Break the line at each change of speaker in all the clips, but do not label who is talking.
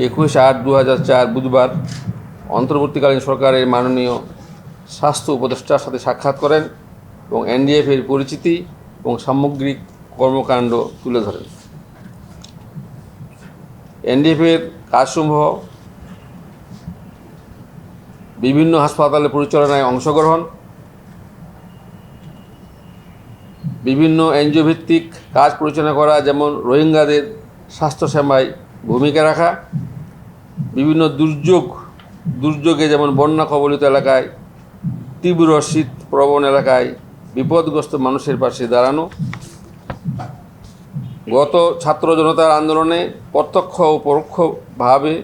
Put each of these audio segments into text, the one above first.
একুশ আট দু চার বুধবার অন্তর্বর্তীকালীন সরকারের মাননীয় স্বাস্থ্য উপদেষ্টার সাথে সাক্ষাৎ করেন এবং এনডিএফের পরিচিতি এবং সামগ্রিক কর্মকাণ্ড তুলে ধরেন। এনডিএফের কাজসমূহ বিভিন্ন হাসপাতালে পরিচালনায় অংশগ্রহণ, বিভিন্ন এনজিও ভিত্তিক কাজ পরিচালনা করা, যেমন রোহিঙ্গাদের স্বাস্থ্যসেবায় ভূমিকা রাখা, বিভিন্ন দুর্যোগ, দুর্যোগে যেমন বন্যা কবলিত এলাকায়, তীব্র শীত প্রবণ এলাকায় বিপদগ্রস্ত মানুষের পাশে দাঁড়ানো, গত ছাত্র জনতার আন্দোলনে প্রত্যক্ষ ও পরোক্ষভাবে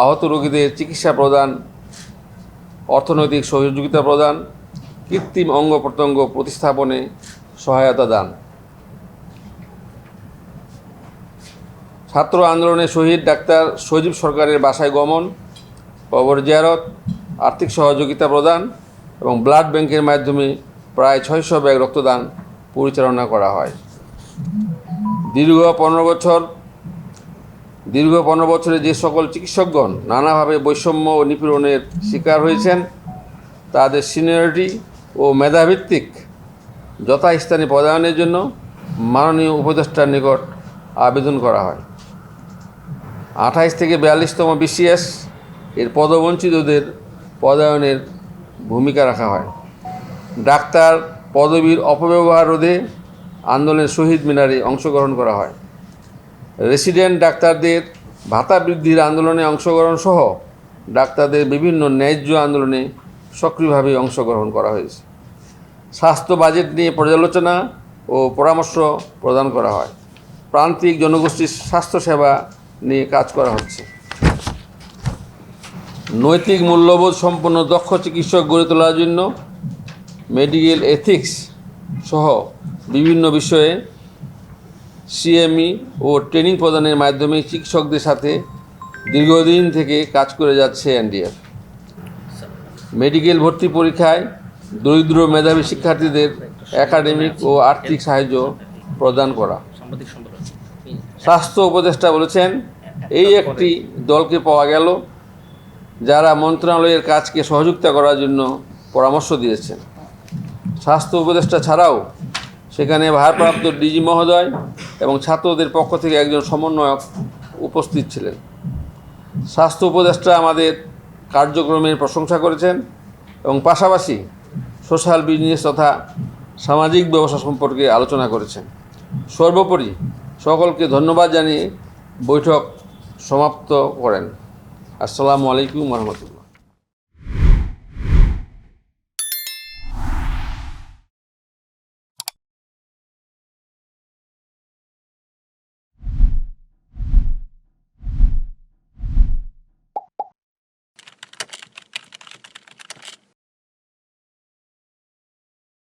আহত রোগীদের চিকিৎসা প্রদান, অর্থনৈতিক সহযোগিতা প্রদান, কৃত্রিম অঙ্গ প্রত্যঙ্গ প্রতিস্থাপনে সহায়তা দান। ছাত্র আন্দোলনে শহীদ ডাক্তার সজীব সরকারের বাসায় গমন, কবর জিয়ারত, আর্থিক সহযোগিতা প্রদান এবং ব্লাড ব্যাংকের মাধ্যমে প্রায় ছয়শো ব্যাগ রক্তদান পরিচালনা করা হয়। দীর্ঘ পনেরো বছর, দীর্ঘ পনেরো বছরে যে সকল চিকিৎসকগণ নানাভাবে বৈষম্য ও নিপীড়নের শিকার হয়েছেন, তাদের সিনিয়রিটি ও মেধাভিত্তিক যথাস্থানে পদায়নের জন্য মাননীয় উপদেষ্টার নিকট আবেদন করা হয়। আঠাইশ থেকে বিয়াল্লিশতম বিসিএস এর পদবঞ্চিতদের পদায়নের ভূমিকা রাখা হয়। ডাক্তার পদবীর অপব্যবহার রোধে আন্দোলনের শহীদ মিনারে অংশগ্রহণ করা হয়। রেসিডেন্ট ডাক্তারদের ভাতা বৃদ্ধির আন্দোলনে অংশগ্রহণ সহ ডাক্তারদের বিভিন্ন ন্যায্য আন্দোলনে সক্রিয়ভাবে অংশগ্রহণ করা হয়েছে। স্বাস্থ্য বাজেট নিয়ে পর্যালোচনা ও পরামর্শ প্রদান করা হয়। প্রান্তিক জনগোষ্ঠীর স্বাস্থ্যসেবা নিয়ে কাজ করা হচ্ছে। নৈতিক মূল্যবোধ সম্পন্ন দক্ষ চিকিৎসক গড়ে তোলার জন্য মেডিকেল এথিক্স সহ বিভিন্ন বিষয়ে সিএমই ও ট্রেনিং প্রদানের মাধ্যমে চিকিৎসকদের সাথে দীর্ঘদিন থেকে কাজ করে যাচ্ছে এনডিএফ মেডিকেল ভর্তি পরীক্ষায় দরিদ্র মেধাবী শিক্ষার্থীদের একাডেমিক ও আর্থিক সাহায্য প্রদান করা। স্বাস্থ্য উপদেষ্টা বলেছেন এই একটি দলকে পাওয়া গেল যারা মন্ত্রণালয়ের কাজকে সহযোগিতা করার জন্য পরামর্শ দিয়েছেন। স্বাস্থ্য উপদেষ্টা ছাড়াও সেখানে ভারপ্রাপ্ত ডিজি মহোদয় এবং ছাত্রদের পক্ষ থেকে একজন সমন্বয়ক উপস্থিত ছিলেন। স্বাস্থ্য উপদেষ্টা আমাদের কার্যক্রমের প্রশংসা করেছেন এবং পাশাপাশি সোশ্যাল বিজনেস তথা সামাজিক ব্যবসা সম্পর্কে আলোচনা করেছেন। সর্বোপরি সকলকে ধন্যবাদ জানিয়ে বৈঠক সমাপ্ত করেন। আসসালামু আলাইকুম রহমতুল্লাহ।